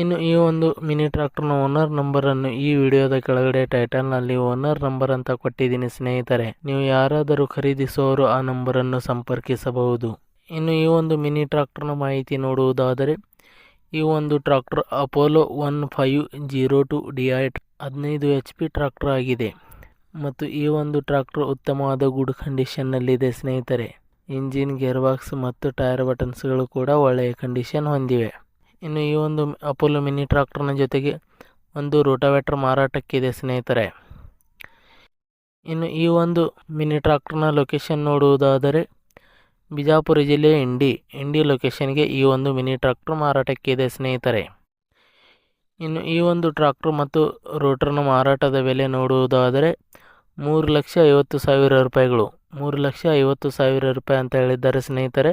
ಇನ್ನು ಈ ಒಂದು ಮಿನಿ ಟ್ರ್ಯಾಕ್ಟರ್ನ ಓನರ್ ನಂಬರನ್ನು ಈ ವಿಡಿಯೋದ ಕೆಳಗಡೆ ಟೈಟಲ್ನಲ್ಲಿ ಓನರ್ ನಂಬರ್ ಅಂತ ಕೊಟ್ಟಿದ್ದೀನಿ ಸ್ನೇಹಿತರೆ. ನೀವು ಯಾರಾದರೂ ಖರೀದಿಸುವವರು ಆ ನಂಬರನ್ನು ಸಂಪರ್ಕಿಸಬಹುದು. ಇನ್ನು ಈ ಒಂದು ಮಿನಿ ಟ್ರಾಕ್ಟರ್ನ ಮಾಹಿತಿ ನೋಡುವುದಾದರೆ, ಈ ಒಂದು tractor Apollo one five zero two D eight ಹದಿನೈದು ಎಚ್ ಪಿ ಟ್ರಾಕ್ಟರ್ ಆಗಿದೆ. ಮತ್ತು ಈ ಒಂದು ಟ್ರಾಕ್ಟರ್ ಉತ್ತಮವಾದ ಗುಡ್ ಕಂಡೀಷನ್ನಲ್ಲಿದೆ ಸ್ನೇಹಿತರೆ. ಇಂಜಿನ್ ಗೇರ್ ಬಾಕ್ಸ್ ಮತ್ತು ಟೈರ್ ಬಟನ್ಸ್ಗಳು ಕೂಡ ಒಳ್ಳೆಯ ಕಂಡೀಷನ್ ಹೊಂದಿವೆ. ಇನ್ನು ಈ ಒಂದು ಅಪೋಲೋ ಮಿನಿ ಟ್ರಾಕ್ಟರ್ನ ಜೊತೆಗೆ ಒಂದು ರೋಟಾವೇಟ್ರ್ ಮಾರಾಟಕ್ಕಿದೆ ಸ್ನೇಹಿತರೆ. ಇನ್ನು ಈ ಒಂದು ಮಿನಿ ಟ್ರಾಕ್ಟರ್ನ ಲೊಕೇಶನ್ ನೋಡುವುದಾದರೆ ಬಿಜಾಪುರ ಜಿಲ್ಲೆಯ ಇಂಡಿ ಇಂಡಿ ಲೊಕೇಶನ್ಗೆ ಈ ಒಂದು ಮಿನಿ ಟ್ರಾಕ್ಟರ್ ಮಾರಾಟಕ್ಕಿದೆ ಸ್ನೇಹಿತರೆ. ಇನ್ನು ಈ ಒಂದು ಟ್ರಾಕ್ಟರ್ ಮತ್ತು ರೋಟರ್ನ ಮಾರಾಟದ ಬೆಲೆ ನೋಡುವುದಾದರೆ ಮೂರು ಲಕ್ಷ ಐವತ್ತು ಸಾವಿರ ರೂಪಾಯಿಗಳು. ಮೂರು ಲಕ್ಷ ಐವತ್ತು ಸಾವಿರ ರೂಪಾಯಿ ಅಂತ ಹೇಳಿದ್ದಾರೆ ಸ್ನೇಹಿತರೆ.